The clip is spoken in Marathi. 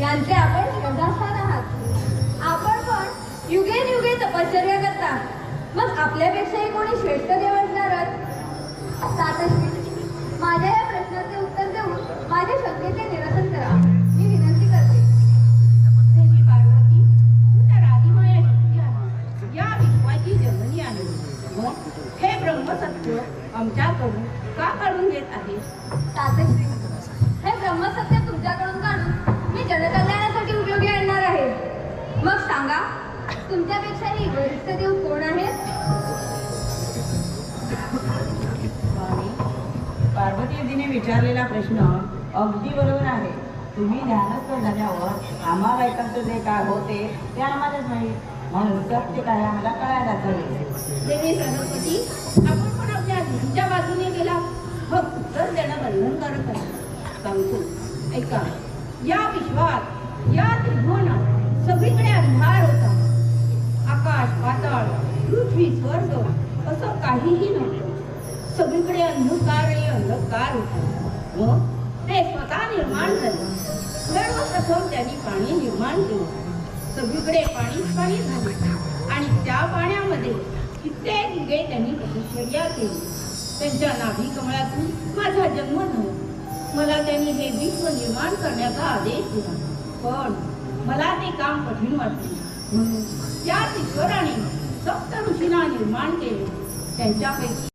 यांचे आपण श्रद्धास्थान आहात. आपण पण युगेन युगे तपश्चर्या करता. मग आपल्यापेक्षाही कोणी श्रेष्ठ देव असणार माझ्या या प्रश्नाचे उत्तर देऊन माझ्या शक्यते निरसन करा. हे ब्रह्मसत्य आमच्याकडून का काढून घेत आहे? विचारलेला प्रश्न अगदी बरोबर आहे. तुम्ही ध्यानस्थ झाल्यावर आम्हाला एकांत जे काय होते ते आम्हालाच माहीत. म्हणून सत्य काय आम्हाला कळायलाच हवे. देवी सरस्वती आपण पण आपल्या धुंच्या बाजूने गेला. मग उत्तर देणं बंधनकारक आहे सांगतो ऐका या विश्वात या त्रिभुवनात सगळीकडे अंधार होता. आकाश पाताळ पृथ्वी स्वर्ग असं काहीही नव्हतं. सगळीकडे अंधकार अंधकार होता. मग? ते स्वतः निर्माण झाले. सर्वप्रथम त्यांनी पाणी निर्माण केलं. सगळीकडे पाणीच पाणी झाले. आणि त्या पाण्यामध्ये कित्येक युगे त्यांनी तपश्चर्या केली. त्यांच्या नाभी कमळातून माझा जन्म झाला. मला त्यांनी हे विश्व निर्माण करण्याचा आदेश दिला. पण मला ते काम कठीण वाटले. म्हणून त्याच ईश्वराने सप्त ऋषींना निर्माण केले. त्यांच्यापैकी